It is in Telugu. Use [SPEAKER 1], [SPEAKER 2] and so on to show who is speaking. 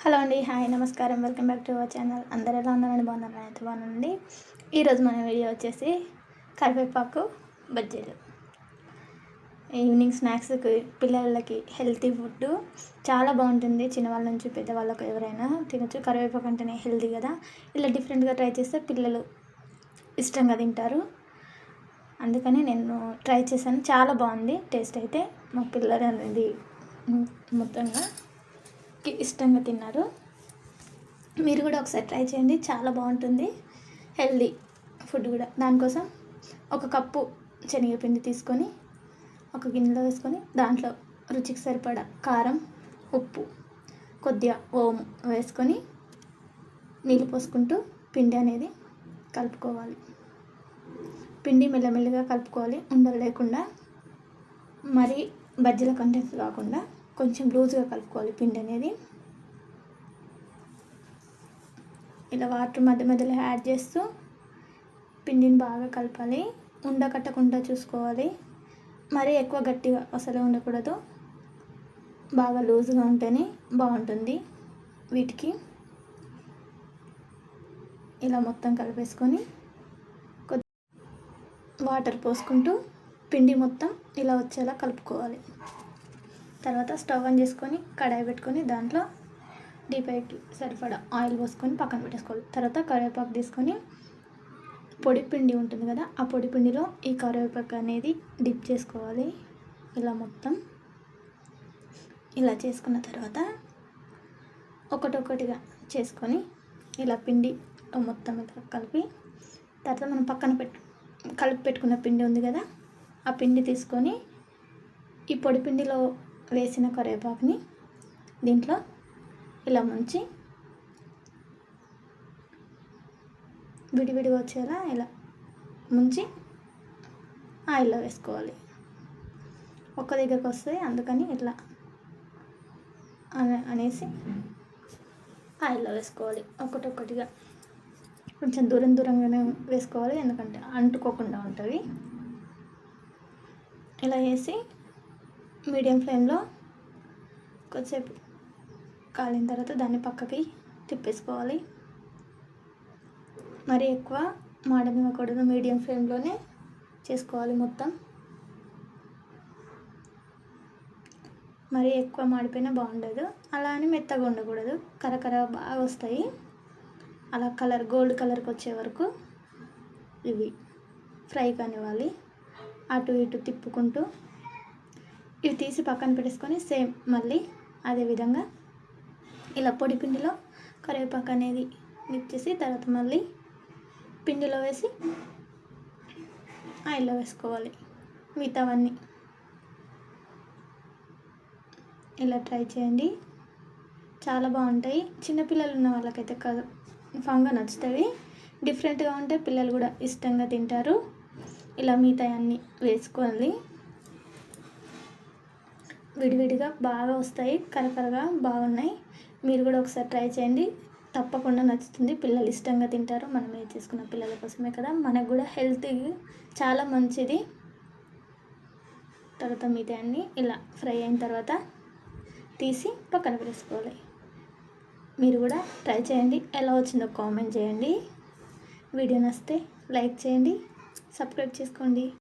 [SPEAKER 1] హలో అండి హాయ్ నమస్కారం. Welcome back to our channel. అందరు ఎలా ఉన్నారండి? బాగున్నారు? అయితే బాగున్నానండి. ఈరోజు మన వీడియో వచ్చేసి కరివేపాకు బజ్జీలు. ఈవినింగ్ స్నాక్స్కి పిల్లలకి హెల్తీ ఫుడ్ చాలా బాగుంటుంది. చిన్నవాళ్ళ నుంచి పెద్దవాళ్ళకు ఎవరైనా తినచ్చు. కరివేపాకు అంటేనే హెల్తీ కదా. ఇలా డిఫరెంట్గా ట్రై చేస్తే పిల్లలు ఇష్టంగా తింటారు. అందుకని నేను ట్రై చేశాను. చాలా బాగుంది. టేస్ట్ అయితే మా పిల్లలు అనేది మొత్తంగా. ఇష్టంగా తిన్నారు. మీరు కూడా ఒకసారి ట్రై చేయండి. చాలా బాగుంటుంది. హెల్దీ ఫుడ్ కూడా. దానికోసం ఒక కప్పు శనగపిండి తీసుకొని ఒక గిన్నెలో వేసుకొని దాంట్లో రుచికి సరిపడా కారం ఉప్పు కొద్దిగా ఓము వేసుకొని నీళ్ళు పోసుకుంటూ పిండి అనేది కలుపుకోవాలి. పిండి మెల్లమెల్లగా కలుపుకోవాలి. ఉండలు లేకుండా మరీ బజ్జీల కంటెంట్స్ కాకుండా. కొంచెం లూజ్గా కలుపుకోవాలి పిండి అనేది. ఇలా వాటర్ మధ్య మధ్యలో యాడ్ చేస్తూ పిండిని బాగా కలపాలి. ఉండ కట్టకుండా చూసుకోవాలి. మరీ ఎక్కువ గట్టిగా అసలు ఉండకూడదు. బాగా లూజ్గా ఉంటేనే బాగుంటుంది వీటికి. ఇలా మొత్తం కలిపేసుకొని కొద్ది వాటర్ పోసుకుంటూ పిండి మొత్తం ఇలా వచ్చేలా కలుపుకోవాలి. తర్వాత స్టవ్ ఆన్ చేసుకొని కడాయి పెట్టుకొని దాంట్లో డీప్ సరిపడా ఆయిల్ పోసుకొని పక్కన పెట్టేసుకోవాలి. తర్వాత కరివేపాకు తీసుకొని పొడి పిండి ఉంటుంది కదా ఆ పొడి పిండిలో ఈ కరివేపాకు అనేది డిప్ చేసుకోవాలి. ఇలా మొత్తం ఇలా చేసుకున్న తర్వాత ఒకటొకటిగా చేసుకొని ఇలా పిండి మొత్తం ఇలా కలిపి తర్వాత మనం పక్కన పెట్టు కలిపి పెట్టుకున్న పిండి ఉంది కదా ఆ పిండి తీసుకొని ఈ పొడి పిండిలో వేసిన కరివేపాకుని దీంట్లో ఇలా ముంచి విడివిడిగా వచ్చేలా ఇలా ముంచి ఆయిల్లో వేసుకోవాలి. ఒక్క దగ్గరకు వస్తుంది అందుకని ఇట్లా అనేసి ఆయిల్లో వేసుకోవాలి. ఒకటొక్కటిగా కొంచెం దూరం దూరంగానే వేసుకోవాలి ఎందుకంటే అంటుకోకుండా ఉంటుంది. ఇలా వేసి మీడియం ఫ్లేమ్లో కొద్దిసేపు కాలిన తర్వాత దాన్ని పక్కకి తిప్పేసుకోవాలి. మరి ఎక్కువ మాడనివ్వకూడదు మీడియం ఫ్లేమ్లోనే చేసుకోవాలి మొత్తం. మరి ఎక్కువ మాడిపోయినా బాగుండదు. అలా అని మెత్తగా ఉండకూడదు. కరకర బాగా వస్తాయి. అలా కలర్ గోల్డ్ కలర్కి వచ్చే వరకు ఇవి ఫ్రై కానివ్వాలి. అటు ఇటు తిప్పుకుంటూ ఇవి తీసి పక్కన పెట్టేసుకొని సేమ్ మళ్ళీ అదేవిధంగా ఇలా పొడి పిండిలో కరివేపాకు అనేది మిక్స్ తర్వాత మళ్ళీ పిండిలో వేసి ఆయిల్లో వేసుకోవాలి మిగతావన్నీ ఇలా ట్రై చేయండి. చాలా బాగుంటాయి. చిన్నపిల్లలు ఉన్న వాళ్ళకైతే ఫంగా నచ్చుతాయి. డిఫరెంట్గా ఉంటే పిల్లలు కూడా ఇష్టంగా తింటారు. ఇలా మిగతా అన్నీ వేసుకోవాలి విడివిడిగా బాగా వస్తాయి కరకరగా బాగున్నాయి. మీరు కూడా ఒకసారి ట్రై చేయండి. తప్పకుండా నచ్చుతుంది. పిల్లలు ఇష్టంగా తింటారు. మనం ఏం చేసుకున్న పిల్లల కోసమే కదా. మనకు కూడా హెల్తీ చాలా మంచిది. తర్వాత మిగతాన్ని ఇలా ఫ్రై అయిన తర్వాత తీసి పక్కన వేసుకోవాలి మీరు కూడా ట్రై చేయండి. ఎలా వచ్చిందో కామెంట్ చేయండి. వీడియో నచ్చితే లైక్ చేయండి. సబ్స్క్రైబ్ చేసుకోండి.